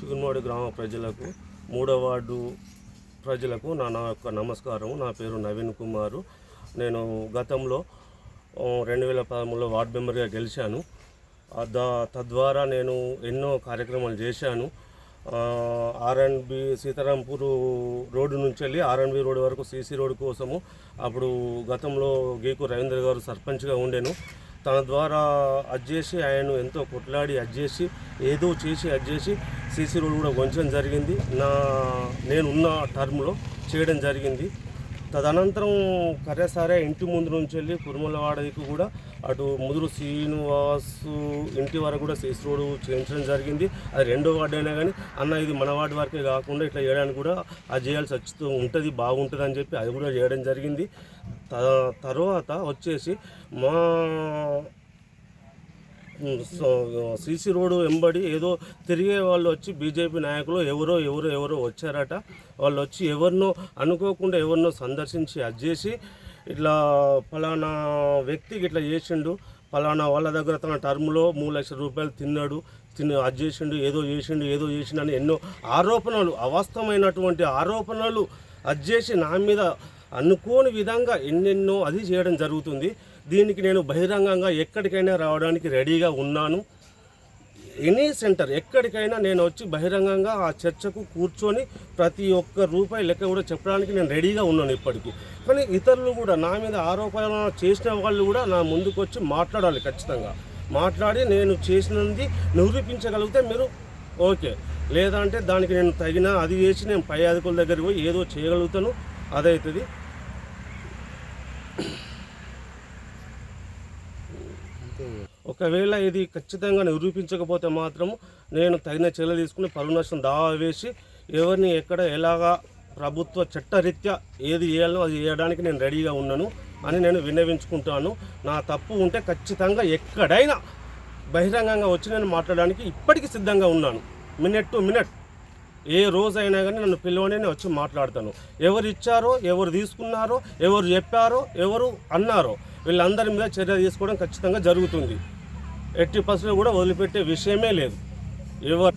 చిగురుమాడి గ్రామ ప్రజలకు మూడో వార్డు ప్రజలకు నా నా యొక్క నమస్కారం నా పేరు నవీన్ కుమారు. నేను గతంలో రెండు వేల పదమూడులో వార్డు మెంబర్గా గెలిచాను. దా తద్వారా నేను ఎన్నో కార్యక్రమాలు చేశాను. ఆర్ఎన్బి సీతారాంపూర్ రోడ్డు నుంచి వెళ్ళి ఆర్ఎన్బి రోడ్ రోడ్డు వరకు సీసీ రోడ్డు కోసము అప్పుడు గతంలో గీకు రవీంద్ర గారు సర్పంచ్గా ఉండేను. తన ద్వారా అది చేసి ఆయన ఎంతో కొట్లాడి అది చేసి ఏదో చేసి అది చేసి సీసీ రోడ్ కూడా వంచడం జరిగింది. నా నేనున్న టర్మ్లో చేయడం జరిగింది. తదనంతరం కర్రసారే ఇంటి ముందు నుంచి వెళ్ళి కురుమలవాడకి కూడా అటు ముదురు శ్రీనివాసు ఇంటి వరకు కూడా సీసీ రోడ్ చేయించడం జరిగింది. అది రెండో వార్డు అయినా కానీ అన్న ఇది మన వార్డు వరకే కాకుండా ఇట్లా చేయడానికి కూడా అది చేయాల్సి వచ్చి ఉంటుంది బాగుంటుంది అని చెప్పి అది కూడా చేయడం జరిగింది. తర్వాత వచ్చేసి మా సీసీ రోడ్డు వెంబడి ఏదో తిరిగే వాళ్ళు వచ్చి బీజేపీ నాయకులు ఎవరో ఎవరో ఎవరో వచ్చారట. వాళ్ళు వచ్చి ఎవరినో అనుకోకుండా ఎవరినో సందర్శించి అది చేసి ఇట్లా ఫలానా వ్యక్తికి ఇట్లా చేసిండు. ఫలానా వాళ్ళ దగ్గర తన టర్మ్లో మూడు లక్షల రూపాయలు తిన్నాడు. తిని అది చేసిండు ఏదో చేసిండు ఏదో చేసిండు అని ఎన్నో ఆరోపణలు అవాస్తవమైనటువంటి ఆరోపణలు అది చేసి నా మీద అనుకోని విధంగా ఎన్నెన్నో అది చేయడం జరుగుతుంది. దీనికి నేను బహిరంగంగా ఎక్కడికైనా రావడానికి రెడీగా ఉన్నాను. ఎనీ సెంటర్ ఎక్కడికైనా నేను వచ్చి బహిరంగంగా ఆ చర్చకు కూర్చొని ప్రతి ఒక్క రూపాయి లెక్క కూడా చెప్పడానికి నేను రెడీగా ఉన్నాను ఇప్పటికీ. కానీ ఇతరులు కూడా నా మీద ఆరోపణ చేసిన వాళ్ళు కూడా నా ముందుకు వచ్చి మాట్లాడాలి ఖచ్చితంగా. మాట్లాడి నేను చేసినది నిరూపించగలిగితే మీరు ఓకే. లేదంటే దానికి నేను తగిన అది చేసి నేను పై అధికుల దగ్గరికి పోయి ఏదో చేయగలుగుతాను. అదవుతుంది ఒకవేళ ఇది ఖచ్చితంగా నిరూపించకపోతే మాత్రం నేను తగిన చర్యలు తీసుకుని పరువు నష్టం దావా వేసి ఎవరిని ఎక్కడ ఎలాగా ప్రభుత్వ చట్టరీత్యా ఏది చేయాలో అది చేయడానికి నేను రెడీగా ఉన్నాను అని నేను విన్నవించుకుంటాను. నా తప్పు ఉంటే ఖచ్చితంగా ఎక్కడైనా బహిరంగంగా వచ్చి నేను మాట్లాడడానికి ఇప్పటికీ సిద్ధంగా ఉన్నాను. Minute to minute. ఏ రోజైనా కానీ నన్ను పిలవని నేను వచ్చి మాట్లాడతాను. ఎవరు ఇచ్చారో ఎవరు తీసుకున్నారో ఎవరు చెప్పారో ఎవరు అన్నారో వీళ్ళందరి మీద చర్య తీసుకోవడం ఖచ్చితంగా జరుగుతుంది. ఎట్టి పరిస్థితుల్లో కూడా వదిలిపెట్టే విషయమే లేదు. ఎవరు